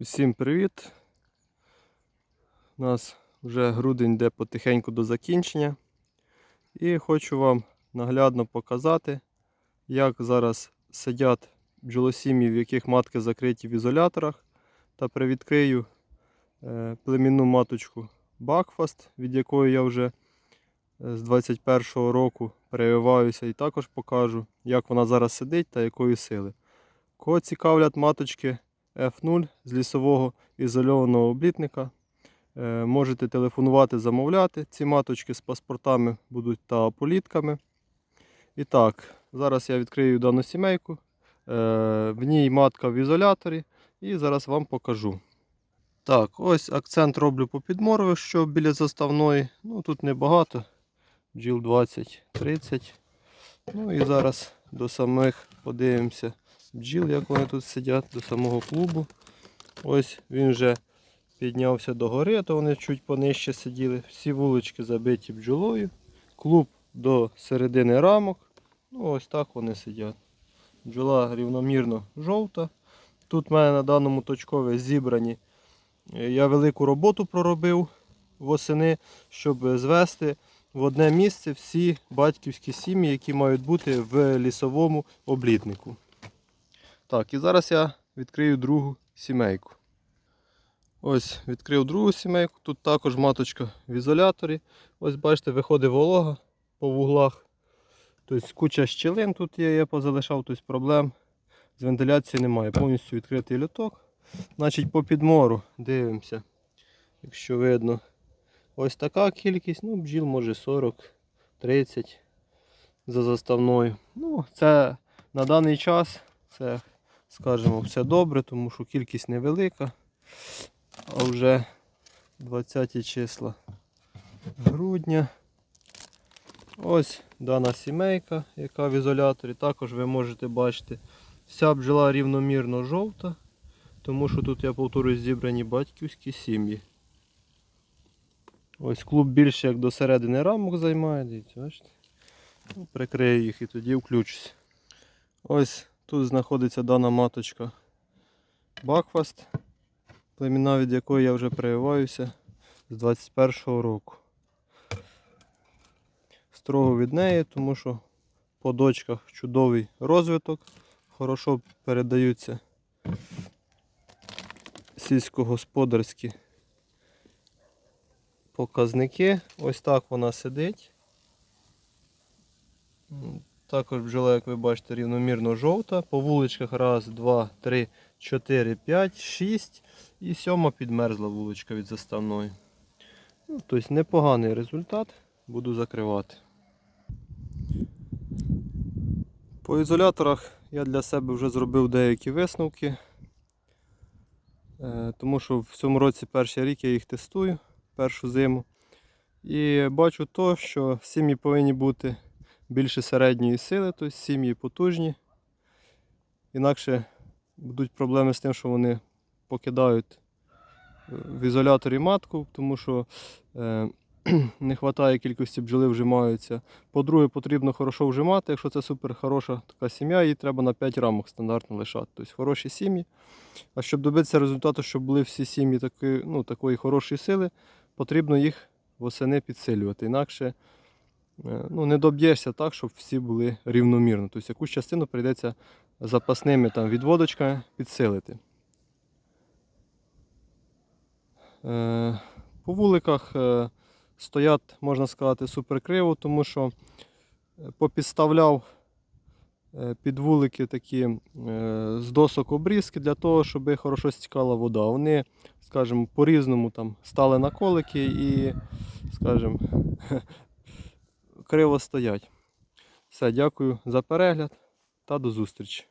Всім привіт! У нас вже грудень йде потихеньку до закінчення. І хочу вам наглядно показати, як зараз сидять бджолосім'ї, в яких матки закриті в ізоляторах. Та привідкрию е, племінну маточку Бакфаст, від якої я вже е, з 21-го року перевиваюся, і також покажу, як вона зараз сидить та якої сили. Кого цікавлять маточки F0 з лісового ізольованого облітника. Е, Можете телефонувати, замовляти. Ці маточки з паспортами будуть та аполітками. І так, зараз я відкрию дану сімейку. Е, В ній матка в ізоляторі і зараз вам покажу. Так, ось акцент роблю по підморові, що біля заставної. Ну тут небагато. Бджіл 20-30. Ну і зараз до самих подивимося бджіл, як вони тут сидять, до самого клубу. Ось він вже піднявся до гори, то вони чуть понижче сиділи. Всі вулички забиті бджолою. Клуб до середини рамок. Ну ось так вони сидять. Бджола рівномірно жовта. Тут в мене на даному точкові зібрані. Е, Я велику роботу проробив восени, щоб звести в одне місце всі батьківські сім'ї, які мають бути в лісовому облітнику. Так, і зараз я відкрию другу сімейку. Ось відкрив другу сімейку. Тут також маточка в ізоляторі. Ось бачите, виходить волога по вуглах. Тобто куча щілин тут є, я позалишав, тобто проблем з вентиляцією немає. Повністю відкритий люток. Значить, по підмору дивимося. Якщо видно, ось така кількість, ну, бджіл може 40-30 за заставною. Ну, це на даний час це, скажімо, все добре, тому що кількість невелика. А вже 20 числа грудня. Ось дана сімейка, яка в ізоляторі. Також ви можете бачити, вся бджола рівномірно жовта, тому що тут, я повторюсь, зібрані батьківські сім'ї. Ось клуб більше як до середини рамок займає, дивіться, бачите? Ну, Прикрию їх і тоді включусь. Ось тут знаходиться дана маточка Бакфаст, племіна від якої я вже прививаюся з 21-го року. Строго від неї, тому що по дочках чудовий розвиток, хорошо передаються сільськогосподарські показники. Ось так вона сидить. Також бджола, як ви бачите, рівномірно жовта. По вуличках раз, два, три, чотири, п'ять, шість. І сьома підмерзла вуличка від заставної. Ну, тобто непоганий результат. Буду закривати. По ізоляторах я для себе вже зробив деякі висновки. Е, Тому що в цьому році перший рік я їх тестую, першу зиму. І бачу то, що сім'ї повинні бути більше середньої сили, тобто сім'ї потужні. Інакше будуть проблеми з тим, що вони покидають е, в ізоляторі матку, тому що е, не вистачає кількості бджоли вжимаються. По-друге, потрібно хорошо вжимати. Якщо це супер хороша така сім'я, її треба на 5 рамок стандартно лишати. Тобто хороші сім'ї. А щоб добитися результату, щоб були всі сім'ї таки, ну, такої хорошої сили, потрібно їх восени підсилювати. Інакше ну, не доб'єшся так, щоб всі були рівномірно. Тобто якусь частину прийдеться запасними там, відводочками підсилити. Е, По вуликах е, стоять, можна сказати, супер криво, тому що е, попідставляв е, під вулики такі е, з досок обрізки для того, щоб хорошо стікала вода. Вони, скажімо, по-різному там стали на колики і, скажімо, криво стоять. Все, дякую за перегляд та до зустрічі.